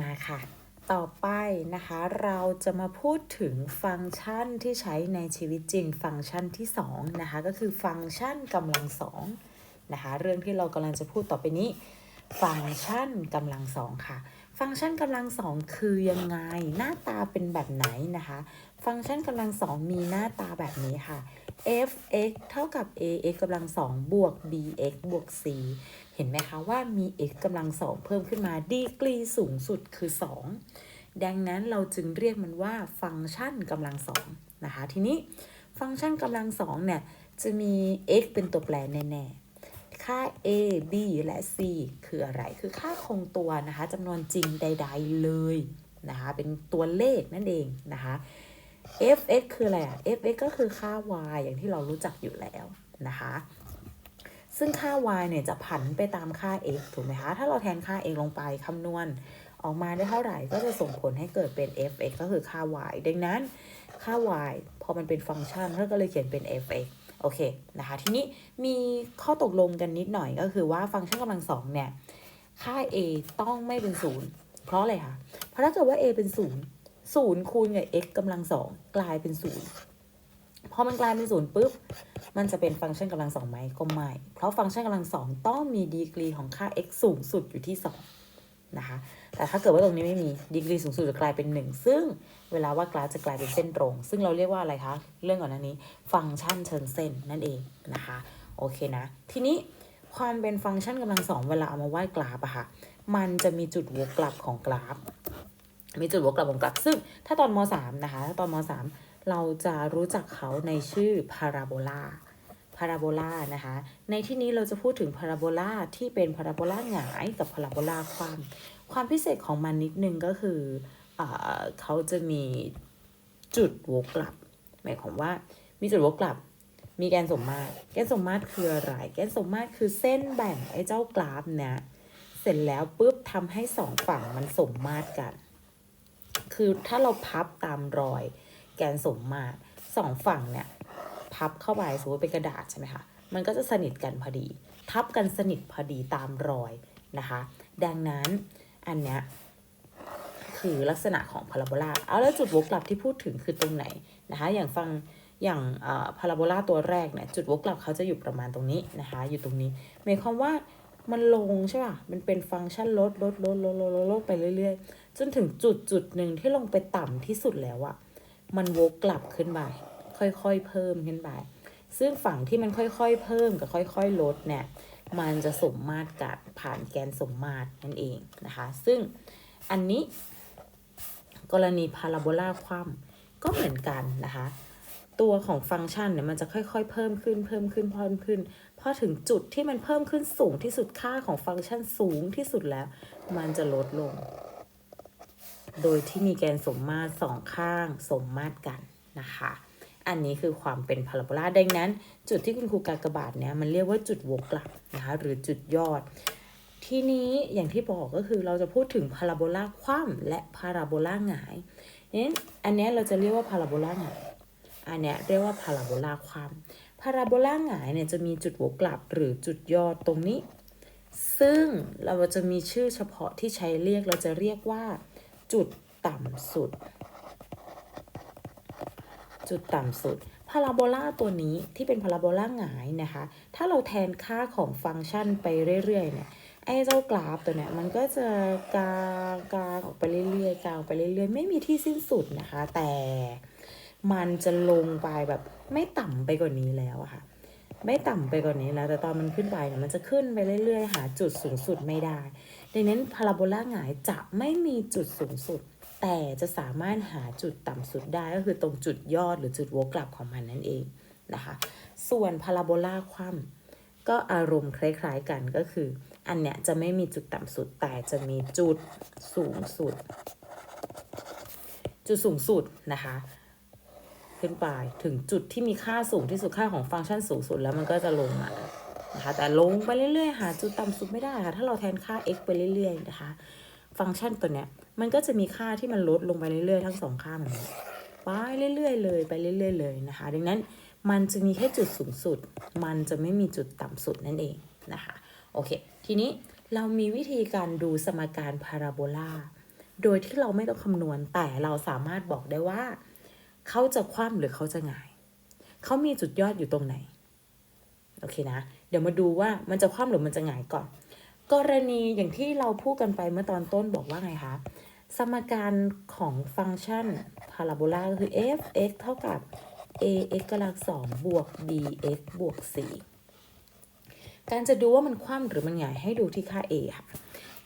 มาค่ะ ต่อไปนะคะเราจะมาพูดถึงฟังก์ชันที่ใช้ในชีวิตจริง ฟังก์ชันที่2นะคะก็คือฟังก์ชันกำลังสองนะคะเรื่องที่เรากำลังจะพูดต่อไปนี้ ฟังก์ชันกำลังสองค่ะ ฟังก์ชันกำลังสองคือยังไงหน้าตาเป็นแบบไหนนะคะ ฟังก์ชันกำลังสองมีหน้าตาแบบนี้ค่ะ f(x) เท่ากับ ax กำลังสองบวก bx บวก c เห็นไหมคะว่ามี x กำลังสองเพิ่มขึ้นมาดีกรีสูงสุดคือ 2 ดังนั้นเราจึงเรียกมันว่าฟังก์ชันกำลังสองนะคะทีนี้ฟังก์ชันกำลังสองเนี่ยจะมี x เป็นตัวแปรแน่ๆ ค่า a b และ c คืออะไรคือค่าคงตัวนะคะจำนวนจริงใด ๆเลยนะคะเป็นตัวเลขนั่นเองนะคะ f(x) คืออะไรอะ f(x) ก็คือค่า y อย่างที่เรารู้จักอยู่แล้วนะคะ ซึ่งค่า y เนี่ยจะผันไปตามค่า x ถูกไหมคะ ถ้าเราแทนค่า x ลงไปคำนวณออกมาได้เท่าไหร่ก็จะส่งผลให้เกิดเป็น f(x) ก็คือค่า y ดังนั้นค่า y พอมันเป็นฟังก์ชันเราก็เลยเขียนเป็น f(x) โอเคนะคะ ทีนี้มีข้อตกลงกันนิดหน่อยก็คือว่าฟังก์ชันกำลังสองเนี่ย ค่า a ต้องไม่เป็นศูนย์เพราะอะไรคะ เพราะถ้าเกิดว่า a เป็นศูนย์ศูนย์คูณกับ x กำลังสองกลายเป็นศูนย์ พอมันกลายเป็นศูนย์ปุ๊บ มันจะเป็นฟังก์ชันกำลังสองไหมก็ไม่ เพราะฟังก์ชันกำลังสองต้องมีดีกรีของค่า x สูงสุดอยู่ที่ 2 นะคะ แต่ถ้าเกิดว่าตรงนี้ไม่มีดีกรีสูงสุดจะกลายเป็น 1 ซึ่งเวลาว่ากราฟจะกลายเป็นเส้นตรง ซึ่งเราเรียกว่าอะไรคะ เรื่องก่อนหน้านี้ ฟังก์ชันเชิงเส้นนั่นเองนะคะ โอเคนะ ทีนี้ความเป็นฟังก์ชันกำลังสองเวลาเอามาว่ากราฟอะค่ะ มันจะมีจุดวกกลับของกราฟ มีจุดวกกลับของกราฟ ซึ่งถ้าตอนม .3 นะคะ ถ้าตอนม .3 เราจะรู้จักเขาในชื่อพาราโบลาพาราโบลานะคะ ในที่นี้เราจะพูดถึงพาราโบลาที่เป็นพาราโบลาหงายกับพาราโบลาคว่ำความพิเศษของมันนิดนึงก็คือเอเขาจะมีจุดวกกลับ หมายความว่ามีจุดวกกลับ มีแกนสมมาตร แกนสมมาตรคืออะไร แกนสมมาตรคือเส้นแบ่งไอ้เจ้ากราฟเนี่ยเสร็จแล้วปุ๊บทำให้สองฝั่งมันสมมาตรกัน คือถ้าเราพับตามรอย กนสมมาตรสองฝั่งเนี่ยพับเข้าไปสมมติเป็นกระดาษใช่ไหมคะมันก็จะสนิทกันพอดี ทับกันสนิทพอดีตามรอยนะคะ ดังนั้นอันเนี้ยคือลักษณะของพาราโบลาเอาแล้วจุดวกกลับที่พูดถึงคือตรงไหนนะคะ อย่างฟังอย่างพาราโบลาตัวแรกเนี่ยจุดวกกลับเขาจะอยู่ประมาณตรงนี้นะคะ อยู่ตรงนี้หมายความว่ามันลงใช่ป่ะ มันเป็นฟังก์ชันลดลดลดลดลดลดไปเรื่อยๆ จนถึงจุดจุดหนึ่งที่ลงไปต่ำที่สุดแล้วอะ มันวกกลับขึ้นไปค่อยๆเพิ่มขึ้นไปซึ่งฝั่งที่มันค่อยๆ เพิ่มกับค่อยๆ ลดเนี่ยมันจะสมมาตรกับผ่านแกนสมมาตรนั่นเองนะคะ ซึ่งอันนี้กรณีพาราโบลาคว่ำก็เหมือนกันนะคะ ตัวของฟังก์ชันเนี่ยมันจะค่อยๆ เพิ่มขึ้นเพิ่มขึ้นเพิ่มขึ้นพอถึงจุดที่มันเพิ่มขึ้นสูงที่สุดค่าของฟังก์ชันสูงที่สุดแล้ว มันจะลดลง โดยที่มีแกนสมมาตรสองข้างสมมาตรกันนะคะ อันนี้คือความเป็นพาราโบลาดังนั้น จุดที่คุณครูกากบาทเนี่ยมันเรียกว่าจุดวกกลับนะคะหรือจุดยอด ทีนี้อย่างที่บอกก็คือเราจะพูดถึงพาราโบลาคว่ำและพาราโบลาหงายนั้อันนี้เราจะเรียกว่าพาราโบลาหงายอันนี้เรียกว่าพาราโบลาคว่ำพาราโบลาหงายเนี่ยจะมีจุดวกกลับหรือจุดยอดตรงนี้ ซึ่งเราจะมีชื่อเฉพาะที่ใช้เรียกเราจะเรียกว่า จุดต่ำสุด จุดต่ำสุดพาราโบลาตัวนี้ที่เป็นพาราโบลาหงายนะคะ ถ้าเราแทนค่าของฟังก์ชันไปเรื่อยๆเนี่ยไอ้เจ้ากราฟตัวเนี้ยมันก็จะกางกางออกไปเรื่อยๆกางไปเรื่อยๆ ไม่มีที่สิ้นสุดนะคะ แต่มันจะลงไปแบบไม่ต่ำไปกว่านี้แล้วอะค่ะ ไม่ต่ำไปกว่านี้แล้ว แต่ตอนมันขึ้นไปเนี่ยมันจะขึ้นไปเรื่อยๆ หาจุดสูงสุดไม่ได้ ดังนั้นพาราโบลาหงายจะไม่มีจุดสูงสุด แต่จะสามารถหาจุดต่ำสุดได้ก็คือตรงจุดยอดหรือจุดวกกลับของมันนั่นเองนะคะ ส่วนพาราโบลาคว่ำก็อารมณ์คล้ายๆกันก็คือ อันเนี้ยจะไม่มีจุดต่ำสุดแต่จะมีจุดสูงสุด จุดสูงสุดนะคะขึ้นไปถึงจุดที่มีค่าสูงที่สุดค่าของฟังก์ชันสูงสุดแล้วมันก็จะลงมา นะคะแต่ลงไปเรื่อยๆ หาจุดต่ำสุดไม่ได้ค่ะ ถ้าเราแทนค่า x ไปเรื่อยๆนะคะ ฟังก์ชันตัวเนี้ย มันก็จะมีค่าที่มันลดลงไปเรื่อยๆ ทั้งสองค่าเหมือนกันไปเรื่อยๆเลยไปเรื่อยๆเลยนะคะ ดังนั้นมันจะมีแค่จุดสูงสุด มันจะไม่มีจุดต่ำสุดนั่นเองนะคะโอเค ทีนี้เรามีวิธีการดูสมการพาราโบลาโดยที่เราไม่ต้องคำนวณแต่เราสามารถบอกได้ว่า เขาจะคว่ำหรือเขาจะหงาย เขามีจุดยอดอยู่ตรงไหน โอเคนะ เดี๋ยวมาดูว่ามันจะคว่ำหรือมันจะหงายก่อน กรณีอย่างที่เราพูดกันไปเมื่อตอนต้นบอกว่าไงคะ สมการของฟังก์ชันพาราโบลาก็คือ f x เท่ากับ a x กำลังสองบวก b x บวก c การจะดูว่ามันคว่ำหรือมันหงายให้ดูที่ค่า a ค่ะ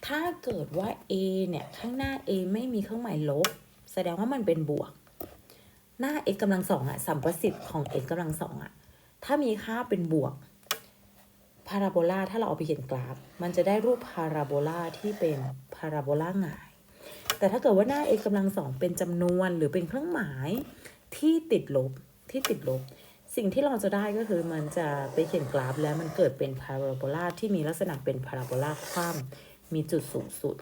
ถ้าเกิดว่า a เนี่ย ข้างหน้า a ไม่มีเครื่องหมายลบ แสดงว่ามันเป็นบวก หน้า x กำลังสองอะสัมประสิทธิ์ของ x กำลังสองอะถ้ามีค่าเป็นบวก พาราโบลาถ้าเราเอาไปเขียนกราฟ มันจะได้รูปพาราโบลาที่เป็นพาราโบลาหงาย แต่ถ้าเกิดว่าหน้า x กำลังสองเป็นจำนวนหรือเป็นเครื่องหมายที่ติดลบที่ติดลบ สิ่งที่เราจะได้ก็คือมันจะไปเขียนกราฟ แล้วมันเกิดเป็นพาราโบลาที่มีลักษณะเป็นพาราโบลาคว่ำมีจุดสูงสุด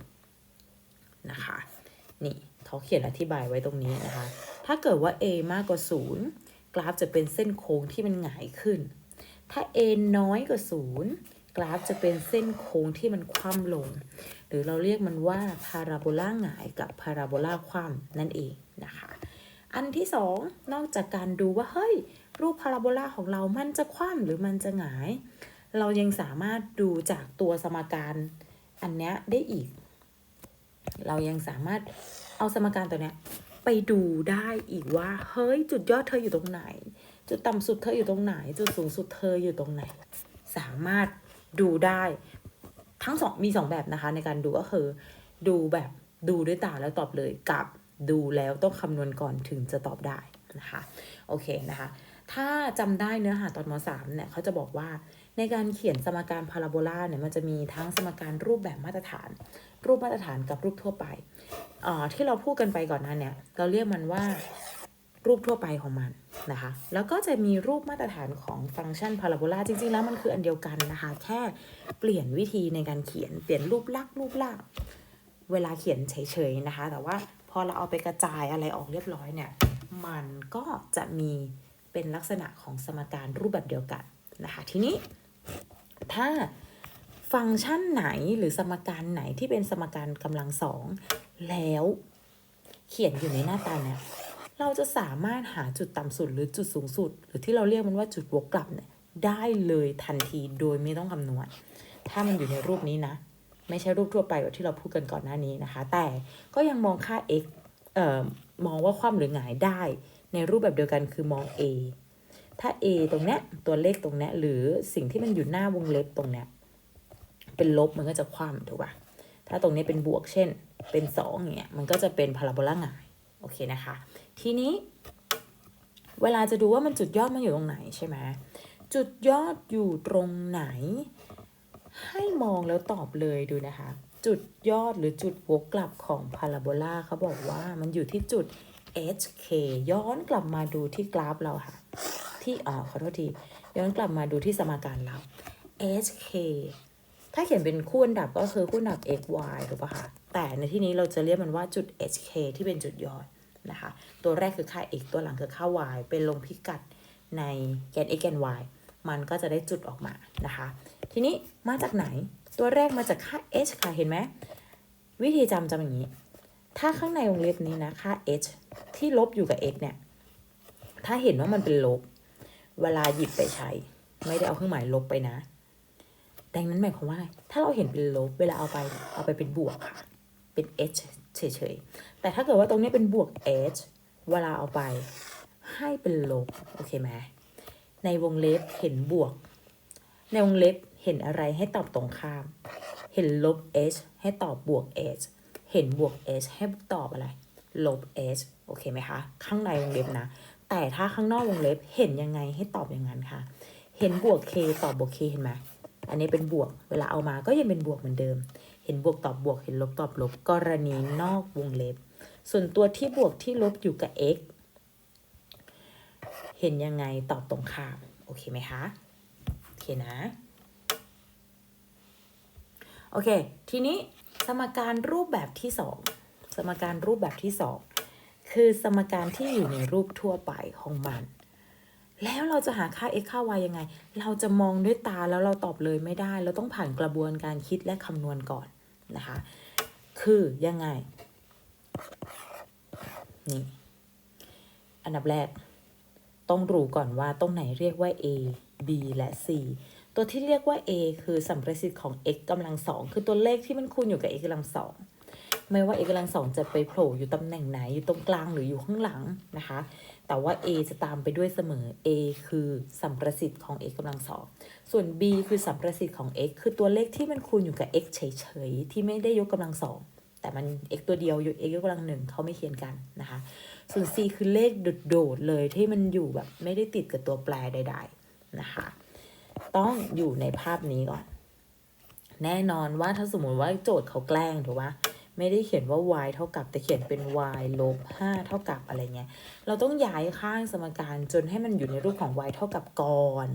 นะคะนี่เขาเขียนอธิบายไว้ตรงนี้นะคะ ถ้าเกิดว่า a มากกว่า 0 กราฟจะเป็นเส้นโค้งที่มันหงายขึ้น ถ้า a น้อยกว่า0กราฟจะเป็นเส้นโค้งที่มันคว่ำลง หรือเราเรียกมันว่าพาราโบลาหงายกับพาราโบลาคว่ำนั่นเองนะคะ อันที่สองนอกจากการดูว่าเฮ้ย รูปพาราโบลาของเรามันจะคว่ำหรือมันจะหงาย เรายังสามารถดูจากตัวสมการอันเนี้ยได้อีก เรายังสามารถเอาสมการตัวเนี้ยไปดูได้อีกว่า เฮ้ย จุดยอดเธออยู่ตรงไหน จุดต่ำสุดเธออยู่ตรงไหน จุดสูงสุดเธออยู่ตรงไหน สามารถดูได้ ทั้งสองมีสองแบบนะคะ ในการดูก็คือ ดูแบบดูด้วยตาแล้วตอบเลยกับดูแล้วต้องคำนวณก่อนถึงจะตอบได้นะคะโอเคนะคะ ถ้าจำได้เนื้อหาตอนม .3 เนี่ยเขาจะบอกว่าในการเขียนสมการพาราโบลาเนี่ยมันจะมีทั้งสมการรูปแบบมาตรฐาน รูปมาตรฐานกับรูปทั่วไปอ่าที่เราพูดกันไปก่อนหน้าเนี่ยเราเรียกมันว่า รูปทั่วไปของมันนะคะ แล้วก็จะมีรูปมาตรฐานของฟังก์ชันพาราโบลาจริง ๆ แล้วมันคืออันเดียวกันนะคะ แค่เปลี่ยนวิธีในการเขียนเปลี่ยนรูปลักษณ์รูปร่างเวลาเขียนเฉยๆนะคะ แต่ว่าพอเราเอาไปกระจายอะไรออกเรียบร้อยเนี่ย มันก็จะมีเป็นลักษณะของสมการรูปแบบเดียวกันนะคะ ทีนี้ ถ้าฟังก์ชันไหนหรือสมการไหนที่เป็นสมการกำลังสองแล้วเขียนอยู่ในหน้าตาเนี่ย เราจะสามารถหาจุดต่ำสุดหรือจุดสูงสุด หรือที่เราเรียกมันว่าจุดวกกลับเนี่ยได้เลยทันทีโดยไม่ต้องคำนวณ ถ้ามันอยู่ในรูปนี้นะ ไม่ใช่รูปทั่วไปแบบที่เราพูดกันก่อนหน้านี้นะคะ แต่ก็ยังมองค่า x เอ่อมองว่าคว่ำหรือหงายได้ ในรูปแบบเดียวกันคือมอง a ถ้า a ตรงเนี้ยตัวเลขตรงเนี้ยหรือสิ่งที่มันอยู่หน้าวงเล็บตรงเนี้ยเป็นลบมันก็จะคว่ำถูกป่ะถ้าตรงนี้เป็นบวกเช่น เป็น2อย่างเงี้ยมันก็จะเป็นพาราโบลาหงาย โอเคนะคะ ทีนี้ เวลาจะดูว่ามันจุดยอดมันอยู่ตรงไหนใช่ไหมจุดยอดอยู่ตรงไหน ให้มองแล้วตอบเลยดูนะคะ จุดยอดหรือจุดวกกลับของพาราโบลาเขาบอกว่ามันอยู่ที่จุด HK ย้อนกลับมาดูที่กราฟเราค่ะ ที่อ่าขอโทษทีย้อนกลับมาดูที่สมการเรา HK ถ้าเขียนเป็นคู่อันดับก็คือคู่อันดับ x y ถูกปะคะแต่ในที่นี้เราจะเรียกมันว่าจุด HK ที่เป็นจุดยอด นะคะ ตัวแรกคือค่า x ตัวหลังคือค่า y เป็นลงพิกัดในแกน x แกน y มันก็จะได้จุดออกมานะคะ ทีนี้มาจากไหน ตัวแรกมาจากค่า h ค่ะ เห็นไหม วิธีจำจำอย่างนี้ ถ้าข้างในวงเล็บนี้นะ ค่า h ที่ลบอยู่กับ x เนี่ย ถ้าเห็นว่ามันเป็นลบ เวลาหยิบไปใช้ ไม่ได้เอาเครื่องหมายลบไปนะ ดังนั้นหมายความว่า ถ้าเราเห็นเป็นลบ เวลาเอาไป เอาไปเป็นบวกค่ะ เป็น h เฉยๆ แต่ถ้าเกิดว่าตรงนี้เป็นบวก h เวลาเอาไป ให้เป็นลบ โอเคไหมในวงเล็บเห็นบวก ในวงเล็บเห็นอะไรให้ตอบตรงข้าม เห็นลบ h ให้ตอบบวก h เห็นบวก h ให้ตอบอะไร ลบ h โอเคไหมคะ ข้างในวงเล็บนะ แต่ถ้าข้างนอกวงเล็บเห็นยังไงให้ตอบอย่างนั้นค่ะ เห็นบวก k ตอบบวก k เห็นไหม อันนี้เป็นบวก เวลาเอามาก็ยังเป็นบวกเหมือนเดิม เห็นบวกตอบบวก เห็นลบตอบลบ กรณีนอกวงเล็บ ส่วนตัวที่บวกที่ลบอยู่กับ x เห็นยังไงตอบตรงข้าม โอเคไหมคะ โอเคนะ โอเค ทีนี้สมการรูปแบบที่สอง สมการรูปแบบที่สองคือสมการที่อยู่ในรูปทั่วไปของมัน แล้วเราจะหาค่า x ค่า y ยังไง เราจะมองด้วยตาแล้วเราตอบเลยไม่ได้ เราต้องผ่านกระบวนการคิดและคำนวณก่อนนะคะ คือยังไง นี่ อันดับแรก ต้องรู้ก่อนว่าตรงไหนเรียกว่า a b และ c ตัวที่เรียกว่า a คือสัมประสิทธิ์ของ x กำลังสองคือตัวเลขที่มันคูณอยู่กับ x กำลังสองไม่ว่า x กำลังสองจะไปโผล่อยู่ตำแหน่งไหนอยู่ตรงกลางหรืออยู่ข้างหลังนะคะ แต่ว่า a จะตามไปด้วยเสมอ a คือสัมประสิทธิ์ของ x กำลังสอง ส่วน b คือสัมประสิทธิ์ของ x คือตัวเลขที่มันคูณอยู่กับ x เฉยๆ ที่ไม่ได้ยกกำลังสอง แต่มัน x ตัวเดียวอยู่ x ยกกำลังหนึ่งเขาไม่เขียนกันนะคะ ส่วน c คือเลขโดดๆเลยที่มันอยู่แบบไม่ได้ติดกับตัวแปรใด ๆ นะคะ ต้องอยู่ในภาพนี้ก่อน แน่นอนว่าถ้าสมมติว่าโจทย์เขาแกล้งถูกไหม ไม่ได้เขียนว่า y เท่ากับ แต่เขียนเป็น y ลบ5เท่ากับอะไรเงี้ย เราต้องย้ายข้างสมการจนให้มันอยู่ในรูปของ y เท่ากับก่อน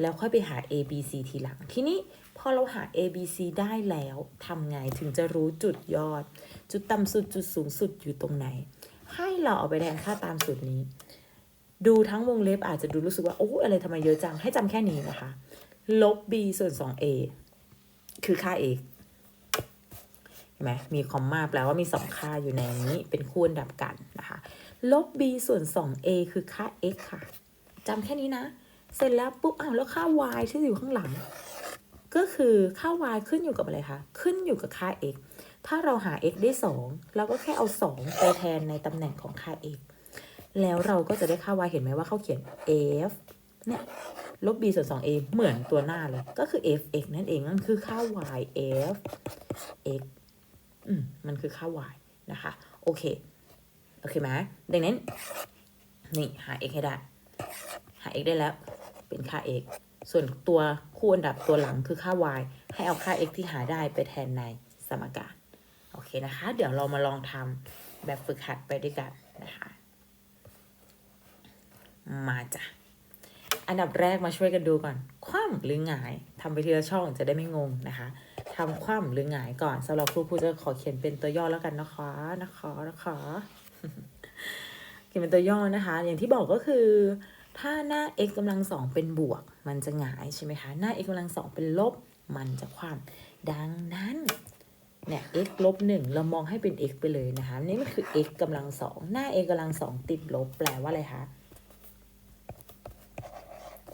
แล้วค่อยไปหา a b c ทีหลัง ทีนี้พอเราหา a b c ได้แล้วทำไงถึงจะรู้จุดยอด จุดต่ำสุดจุดสูงสุดอยู่ตรงไหน ให้เราเอาไปแทนค่าตามสูตรนี้ ดูทั้งวงเล็บอาจจะดูรู้สึกว่าโอ้อะไรทำไมเยอะจังให้จำแค่นี้นะคะ ลบ b ส่วน 2a คือค่า a เห็นไหมมีคอมมาแปลว่ามี 2 ค่าอยู่ในนี้เป็นคู่อันดับกันนะคะ ลบ b ส่วน 2a คือค่า x ค่ะจำแค่นี้นะ เสร็จแล้วปุ๊บอ้าวแล้วค่า y ที่อยู่ข้างหลัง ก็คือค่า y ขึ้นอยู่กับอะไรคะ ขึ้นอยู่กับค่า x ถ้าเราหา x ได้ 2 เราก็แค่เอา 2 ไปแทนในตำแหน่งของค่า x แล้วเราก็จะได้ค่า y เห็นไหมว่าเขาเขียน f เนี่ยลบ b ส่วน 2a เหมือนตัวหน้าเลย ก็คือ f x นั่นเองนั่นคือค่า y f x อืมมันคือค่า y นะคะ โอเค โอเคไหมดังนั้น นี่หา x ให้ได้ หา x ได้แล้ว เป็นค่า x ส่วนตัวคู่อันดับตัวหลังคือค่า y ให้เอาค่า x ที่หาได้ไปแทนในสมการ โอเคนะคะ เดี๋ยวเรามาลองทำแบบฝึกหัดไปด้วยกันนะคะ มาจ้ะ อันดับแรกมาช่วยกันดูก่อน คว่ำหรือหงายทำไปทีละช่องจะได้ไม่งงนะคะ ทำคว่ำหรือหงายก่อนสำหรับครูครูจะขอเขียนเป็นตัวย่อแล้วกันนะคะนะคะนะคะเขียนเป็นตัวย่อนะคะ อย่างที่บอกก็คือ ถ้าหน้า x กำลังสองเป็นบวก มันจะหงายใช่ไหมคะ หน้า x กำลังสองเป็นลบ มันจะคว่ำดังนั้นเนี่ย x ลบหนึ่งเรามองให้เป็น x ไปเลยนะคะ นี่มันคือ x กำลังสองหน้า x กำลังสองติดลบแปลว่าอะไรคะ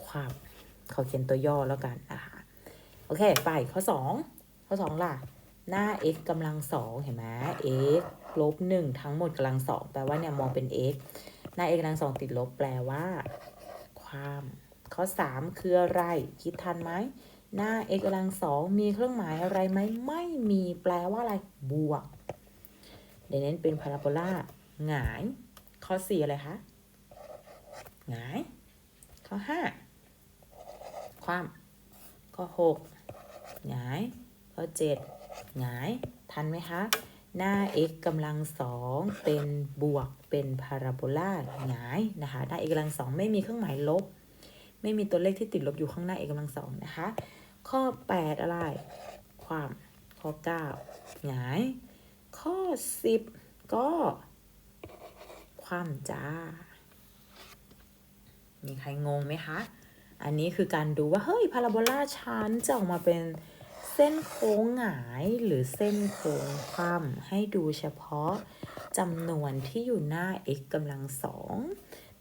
ความเขาเขียนตัวย่อแล้วกันนะคะโอเค ไปข้อสอง ข้อสองล่ะ หน้า x กำลังสองเห็นไหม x ลบหนึ่งทั้งหมดกำลังสองแปลว่าเนี่ยมองเป็น x หน้า x กำลังสองติดลบแปลว่า ความ ข้อสามคืออะไร คิดทันไหมหน้า x กำลังสองมีเครื่องหมายอะไรไหมไม่มีแปลว่าอะไรบวกเดี๋ยวนั้นเป็นพาราโบลาหงาย ข้อสี่อะไรคะหงาย ข้อห้าความ ข้อหกหงาย ข้อเจ็ดหงาย ทันไหมคะ หน้า x กำลังสองเป็นบวกเป็นพาราโบลาหงายนะคะหน้า x กำลังสองไม่มีเครื่องหมายลบ ไม่มีตัวเลขที่ติดลบอยู่ข้างหน้า x กำลังสองนะคะ ข้อ 8 อะไร ความข้อ 9 หงาย ข้อ 10 ก็ ความจ้า มีใครงงไหมคะ อันนี้คือการดูว่า เฮ้ย พาราโบลาชั้นจะออกมาเป็น เส้นโค้งหงายหรือเส้นโค้งคว่ำให้ดูเฉพาะจำนวนที่อยู่หน้า x กำลังสอง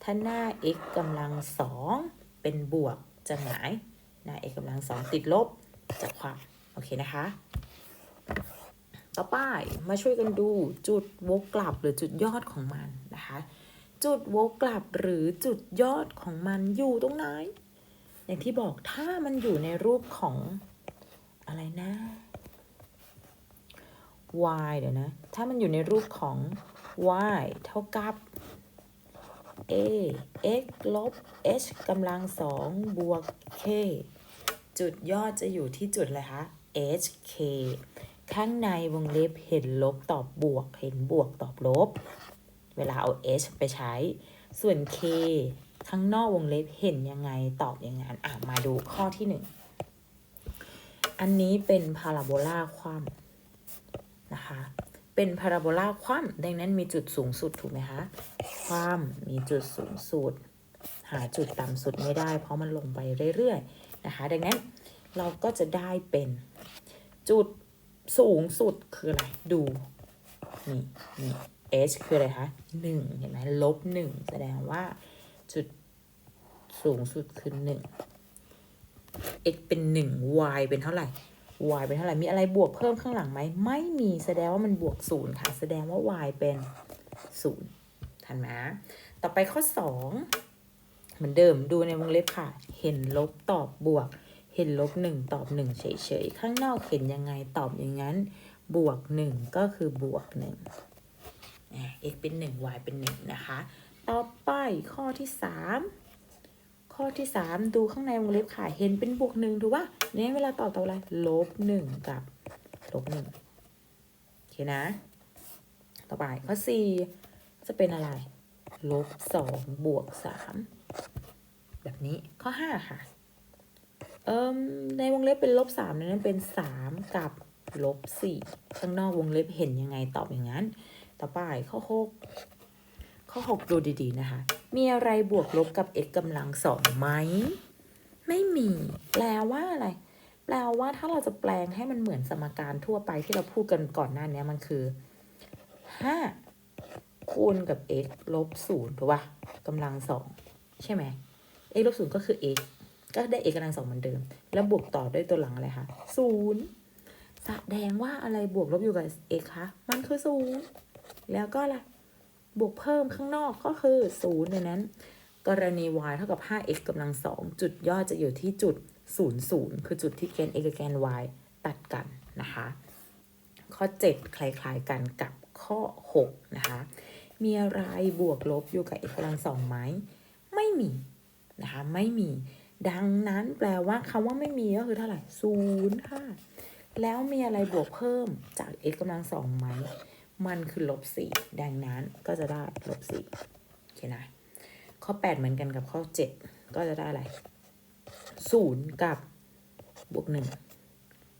ถ้าหน้า x กำลังสองเป็นบวกจะหงาย หน้า x กำลังสองติดลบจะคว่ำโอเคนะคะ ต่อไปมาช่วยกันดูจุดวกกลับหรือจุดยอดของมันนะคะ จุดวกกลับหรือจุดยอดของมันอยู่ตรงไหน อย่างที่บอกถ้ามันอยู่ในรูปของ อะไรนะ y เดี๋ยวนะ ถ้ามันอยู่ในรูปของ y เท่ากับ a x ลบ h กำลังสองบวก k จุดยอดจะอยู่ที่จุดอะไรคะ h k ข้างในวงเล็บเห็นลบตอบบวก เห็นบวกตอบลบ เวลาเอา h ไปใช้ ส่วน k ข้างนอกวงเล็บเห็นยังไงตอบยังไงอะมาดูข้อที่หนึ่ง อันนี้เป็นพาราโบลาคว่ำนะคะ เป็นพาราโบลาคว่ำดังนั้นมีจุดสูงสุดถูกไหมคะคว่ำมีจุดสูงสุด หาจุดต่ำสุดไม่ได้ เพราะมันลงไปเรื่อยๆนะคะ ดังนั้นเราก็จะได้เป็นจุดสูงสุดคืออะไร ดู นี่นี่ h คืออะไรคะหนึ่งเห็นไหมลบหนึ่งแสดงว่าจุดสูงสุดคือหนึ่ง x เป็นหนึ่ง y เป็นเท่าไหร่ y เป็นเท่าไหร่ มีอะไรบวกเพิ่มข้างหลังไหม ไม่มีแสดงว่ามันบวกศูนย์ค่ะ แสดงว่า y เป็นศูนย์ทันไหมต่อไปข้อสองเหมือนเดิมดูในวงเล็บค่ะ เห็นลบตอบบวก เห็นลบหนึ่งตอบหนึ่งเฉยๆ ข้างนอกเห็นยังไงตอบอย่างนั้น บวกหนึ่งก็คือบวกหนึ่ง x เป็นหนึ่ง y เป็นหนึ่งนะคะ ต่อไปข้อที่สาม ข้อที่สามดูข้างในวงเล็บค่ะเห็นเป็นบวกหนึ่งถูกปะเนี่ยเวลาตอบตอบอะไรลบหนึ่งกับลบหนึ่งโอเคนะ ต่อไปข้อสี่จะเป็นอะไรลบสองบวกสามแบบนี้ข้อห้าค่ะเอิมในวงเล็บเป็นลบสามนั้นเป็นสามกับลบสี่ข้างนอกวงเล็บเห็นยังไงตอบอย่างนั้น ต่อไปข้อหกข้อหกดูดีๆนะคะ มีอะไรบวกลบกับ x กำลังสองไหม ไม่มี แปลว่าอะไร แปลว่าถ้าเราจะแปลงให้มันเหมือนสมการทั่วไปที่เราพูดกันก่อนหน้านี้มันคือห้าคูณกับ x ลบศูนย์ถูกป่ะกำลังสองใช่ไหม x ลบศูนย์ก็คือ x ก็ได้ x กำลังสองเหมือนเดิม แล้วบวกต่อด้วยตัวหลังอะไรคะศูนย์แสดงว่าอะไรบวกลบอยู่กับ x คะ มันคือศูนย์แล้วก็อะไร บวกเพิ่มข้างนอกก็คือศูนย์ในนั้น กรณี y เท่ากับ 5x กำลังสองจุดยอดจะอยู่ที่จุด 0 0 คือจุดที่แกน x กับแกน y ตัดกันนะคะ ข้อ 7 คล้ายๆกันกับข้อ 6 นะคะ มีอะไรบวกลบอยู่กับ x กำลังสองไหม ไม่มีนะคะ ไม่มี ดังนั้นแปลว่าคำว่าไม่มีก็คือเท่าไหร่ศูนย์ค่ะ แล้วมีอะไรบวกเพิ่มจาก x กำลังสองไหม มันคือลบสี่ดังนั้นก็จะได้ลบสี่โอเคนะ ข้อ8เหมือนกันกับข้อ7ก็จะได้อะไรศูนย์กับบวกหนึ่ง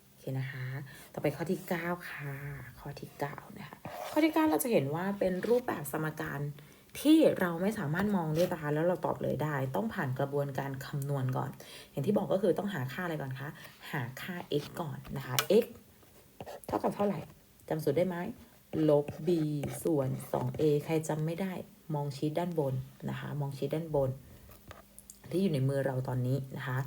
โอเคนะคะ ต่อไปข้อที่9ค่ะ ข้อที่9นะคะ ข้อที่9เราจะเห็นว่าเป็นรูปแบบสมการที่เราไม่สามารถมองด้วยตาแล้วเราตอบเลยได้ ต้องผ่านกระบวนการคำนวณก่อน อย่างที่บอกก็คือต้องหาค่าอะไรก่อนคะ หาค่า x ก่อนนะคะ x เท่ากับเท่าไหร่จำสูตรได้ไหม ลบ b ส่วน 2a ใครจำไม่ได้มองชี้ด้านบนนะคะ มองชี้ด้านบน ที่อยู่ในมือเราตอนนี้นะคะ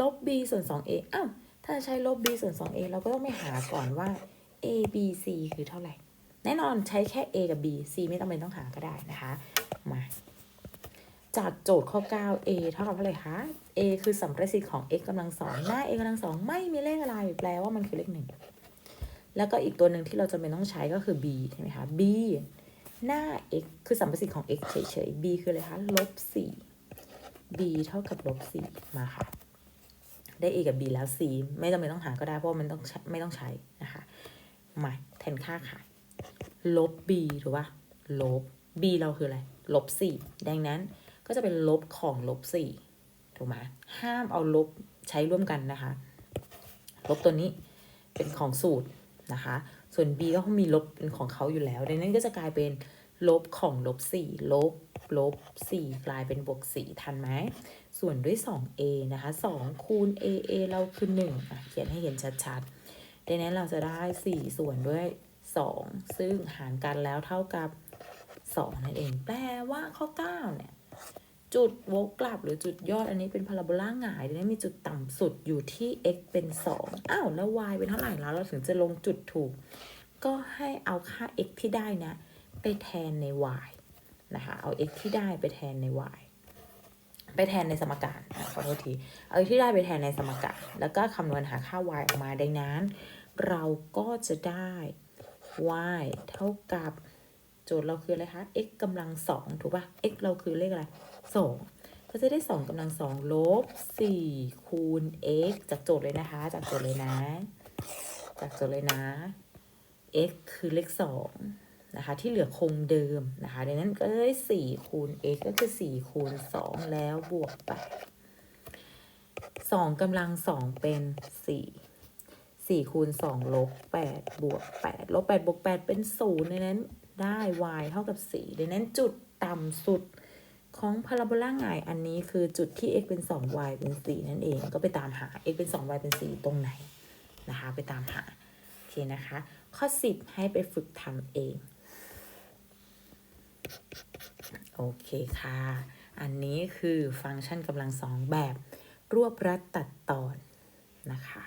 ลบ b ส่วน 2a อ้าวถ้าใช้ลบ b ส่วน 2a เราก็ต้องไปหาก่อนว่า a b c คือเท่าไหร่ แน่นอนใช้แค่ a กับ b c ไม่ต้องเป็นต้องหาก็ได้นะคะ มา จากโจทย์ข้อ 9 a เท่ากับเท่าไหร่คะ a คือสัมประสิทธิ์ของ x กำลังสองหน้า a กำลังสองไม่มีเลขอะไร แปลว่ามันคือเลขหนึ่ง แล้วก็อีกตัวหนึ่งที่เราจะเป็นต้องใช้ก็คือ b ใช่ไหมคะ b หน้า x คือสัมประสิทธิ์ของ x เฉยๆ b คืออะไรคะลบสี่ b เท่ากับลบสี่มาค่ะ ได้ a กับ b แล้ว c ไม่จำเป็นต้องหาก็ได้เพราะมันต้องไม่ต้องใช้นะคะ มาแทนค่าค่ะ ลบ b ถูกป่ะลบ b เราคืออะไร ลบสี่ดังนั้นก็จะเป็นลบของลบสี่ถูกไหมห้ามเอาลบใช้ร่วมกันนะคะ ลบตัวนี้เป็นของสูตร นะคะ ส่วน b ก็มีลบเป็นของเขาอยู่แล้ว ดังนั้นก็จะกลายเป็นลบของลบสี่ลบลบสี่กลายเป็นบวกสี่ทันไหม ส่วนด้วย 2a นะคะ 2 คูณ a a เราคือ1อะเขียนให้เห็นชัดๆ ดังนั้นเราจะได้ 4 ส่วนด้วย 2 ซึ่งหารกันแล้วเท่ากับ 2 นั่นเอง แปลว่าข้อ 9 เนี่ย จุดวกกลับหรือจุดยอดอันนี้เป็นพาราโบลาหงายดังนั้นมีจุดต่ำสุดอยู่ที่ x เป็น 2 อ้าว แล้ว y เป็นเท่าไหร่แล้ว เราถึงจะลงจุดถูก ก็ให้เอาค่า x ที่ได้นะ ไปแทนใน y นะคะ เอา x ที่ได้ไปแทนใน y ไปแทนในสมการขอโทษที เอาที่ได้ไปแทนในสมการ แล้วก็คำนวณหาค่า y ออกมาดังนั้น เราก็จะได้ y เท่ากับ โจทย์เราคืออะไรคะ x กำลังสองถูกป่ะ x เราคือเลขอะไร สองก็จะได้สองกำลังสองลบสี่คูณ x จากโจทย์เลยนะคะ จากโจทย์เลยนะ จากโจทย์เลยนะ x คือเลขสองนะคะ ที่เหลือคงเดิมนะคะ ดังนั้นก็ได้สี่คูณ x ก็คือสี่คูณสองแล้วบวกแปดสองกำลังสองเป็นสี่สี่คูณสองลบแปดบวกแปดลบแปดบวกแปดเป็นศูนย์ในนั้นได้ y เท่ากับสี่ดังนั้นจุดต่ำสุด ของพาราโบลาหงายอันนี้คือจุดที่ x เป็น 2y เป็น 4 นั่นเอง ก็ไปตามหา x เป็น 2y เป็น 4 ตรงไหนนะคะ ไปตามหาโอเคนะคะ ข้อ 10 ให้ไปฝึกทำเอง โอเคค่ะ อันนี้คือฟังก์ชันกำลังสองแบบ รวบรัดตัดตอนนะคะ